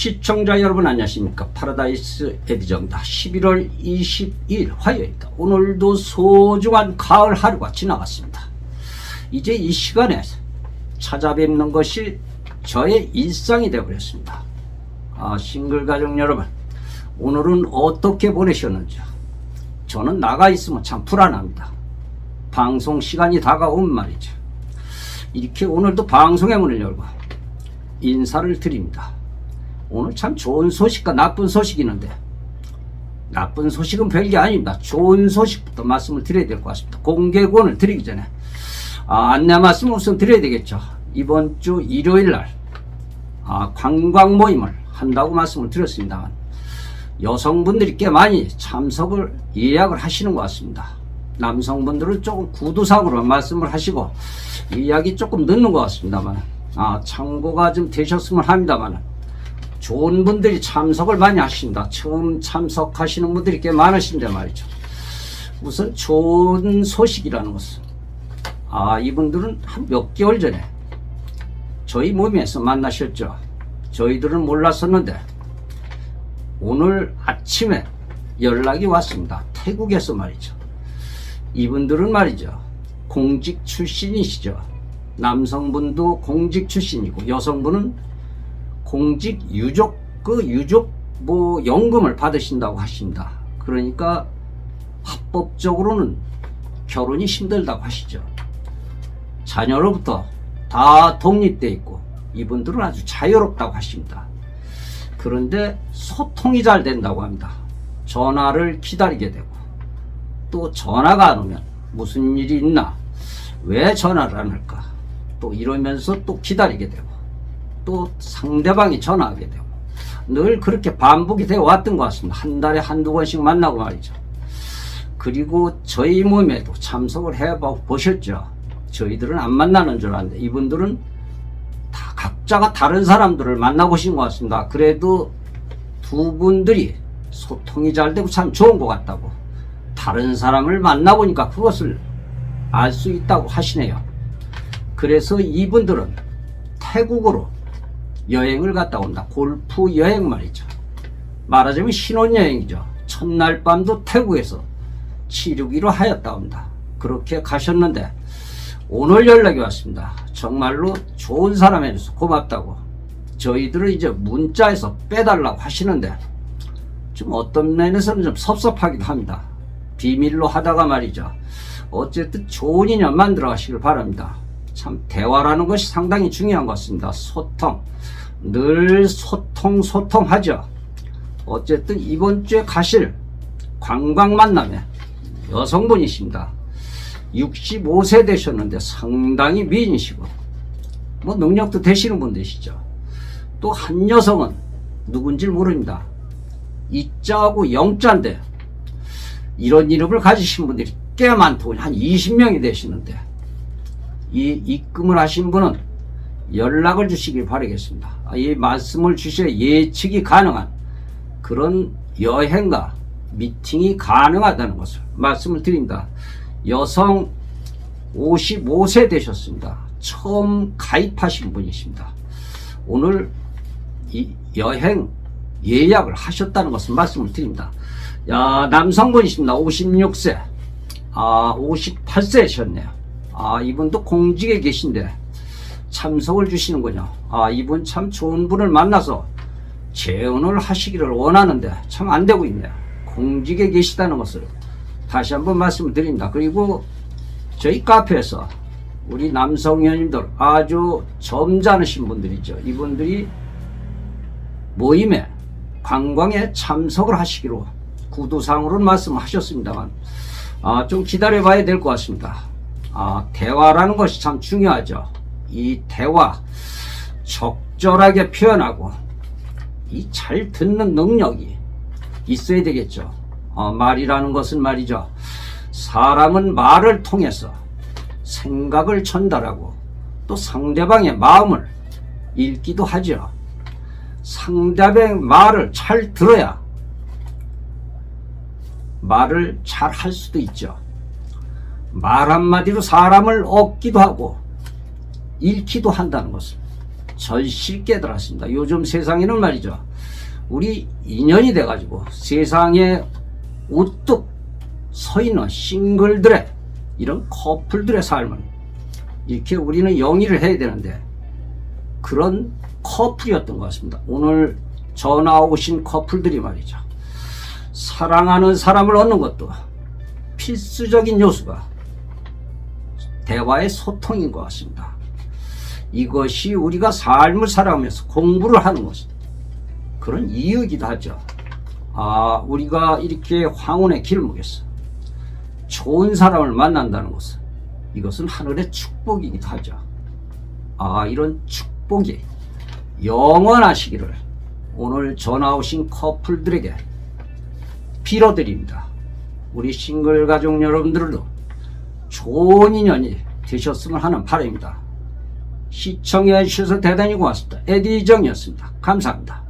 시청자 여러분 안녕하십니까? 파라다이스 에디정다 11월 22일 화요일입니다. 오늘도 소중한 가을 하루가 지나갔습니다. 이제 이 시간에 찾아뵙는 것이 저의 일상이 되어버렸습니다. 아, 싱글 가족 여러분 오늘은 어떻게 보내셨는지 저는 나가 있으면 참 불안합니다. 방송 시간이 다가온 말이죠. 이렇게 오늘도 방송의 문을 열고 인사를 드립니다 오늘 참 좋은 소식과 나쁜 소식이 있는데 나쁜 소식은 별게 아닙니다. 좋은 소식부터 말씀을 드려야 될 것 같습니다. 공개권을 드리기 전에 아, 안내 말씀을 우선 드려야 되겠죠. 이번 주 일요일 날 아, 관광 모임을 한다고 말씀을 드렸습니다만 여성분들이 꽤 많이 참석을 예약을 하시는 것 같습니다. 남성분들은 조금 구두상으로 말씀을 하시고 예약이 조금 늦는 것 같습니다만 아, 참고가 좀 되셨으면 합니다만 좋은 분들이 참석을 많이 하신다. 처음 참석하시는 분들이 꽤 많으신데 말이죠. 우선 좋은 소식이라는 것은 아 이분들은 한 몇 개월 전에 저희 모임에서 만나셨죠. 저희들은 몰랐었는데 오늘 아침에 연락이 왔습니다. 태국에서 말이죠. 이분들은 말이죠. 공직 출신이시죠. 남성분도 공직 출신이고 여성분은 공직 유족 그 유족 뭐 연금을 받으신다고 하십니다. 그러니까 합법적으로는 결혼이 힘들다고 하시죠. 자녀로부터 다 독립돼 있고 이분들은 아주 자유롭다고 하십니다. 그런데 소통이 잘 된다고 합니다. 전화를 기다리게 되고 또 전화가 안 오면 무슨 일이 있나 왜 전화를 안 할까 또 이러면서 또 기다리게 되고 또 상대방이 전화하게 되고 늘 그렇게 반복이 되어 왔던 것 같습니다. 한 달에 한두 번씩 만나고 말이죠. 그리고 저희 모임에도 참석을 해 보셨죠. 저희들은 안 만나는 줄 알았는데 이분들은 다 각자가 다른 사람들을 만나보신 것 같습니다. 그래도 두 분들이 소통이 잘 되고 참 좋은 것 같다고 다른 사람을 만나보니까 그것을 알 수 있다고 하시네요. 그래서 이분들은 태국으로 여행을 갔다 온다. 골프 여행 말이죠. 말하자면 신혼여행이죠. 첫날 밤도 태국에서 치르기로 하였다 온다. 그렇게 가셨는데 오늘 연락이 왔습니다. 정말로 좋은 사람이라서 고맙다고. 저희들은 이제 문자에서 빼달라고 하시는데 좀 어떤 면에서는 좀 섭섭하기도 합니다. 비밀로 하다가 말이죠. 어쨌든 좋은 인연 만들어 가시길 바랍니다. 참 대화라는 것이 상당히 중요한 것 같습니다. 소통. 늘 소통 소통하죠. 어쨌든 이번 주에 가실 관광 만남에 여성분이십니다. 65세 되셨는데 상당히 미인이시고 뭐 능력도 되시는 분이시죠. 또 한 여성은 누군지 모릅니다. 이자하고 영자인데 이런 이름을 가지신 분들이 꽤 많고 한 20명이 되시는데 이 입금을 하신 분은 연락을 주시길 바라겠습니다. 아, 이 말씀을 주셔야 예측이 가능한 그런 여행과 미팅이 가능하다는 것을 말씀을 드립니다. 여성 55세 되셨습니다. 처음 가입하신 분이십니다. 오늘 이 여행 예약을 하셨다는 것을 말씀을 드립니다. 야, 남성분이십니다. 56세. 아, 58세셨네요. 아, 이분도 공직에 계신데 참석을 주시는군요. 아, 이분 참 좋은 분을 만나서 재혼을 하시기를 원하는데 참 안 되고 있네요. 공직에 계시다는 것을 다시 한번 말씀을 드립니다. 그리고 저희 카페에서 우리 남성 연인들 아주 점잖으신 분들이죠. 이분들이 모임에 관광에 참석을 하시기로 구두상으로는 말씀하셨습니다만 아, 좀 기다려 봐야 될 것 같습니다. 아, 대화라는 것이 참 중요하죠. 이 대화 적절하게 표현하고 이 잘 듣는 능력이 있어야 되겠죠. 어, 말이라는 것은 말이죠. 사람은 말을 통해서 생각을 전달하고 또 상대방의 마음을 읽기도 하죠. 상대방의 말을 잘 들어야 말을 잘 할 수도 있죠. 말 한마디로 사람을 얻기도 하고 잃기도 한다는 것을 절실 깨달았습니다. 요즘 세상에는 말이죠. 우리 인연이 돼가지고 세상에 우뚝 서 있는 싱글들의 이런 커플들의 삶은 이렇게 우리는 영위를 해야 되는데 그런 커플이었던 것 같습니다. 오늘 전화 오신 커플들이 말이죠. 사랑하는 사람을 얻는 것도 필수적인 요소가 대화의 소통인 것 같습니다. 이것이 우리가 삶을 살아가면서 공부를 하는 것 그런 이유이기도 하죠. 아, 우리가 이렇게 황혼의 길목에서 좋은 사람을 만난다는 것은 이것은 하늘의 축복이기도 하죠. 아, 이런 축복이 영원하시기를 오늘 전화 오신 커플들에게 빌어드립니다. 우리 싱글 가족 여러분들도 좋은 인연이 되셨으면 하는 바람입니다. 시청해 주셔서 대단히 고맙습니다. 에디 정이었습니다. 감사합니다.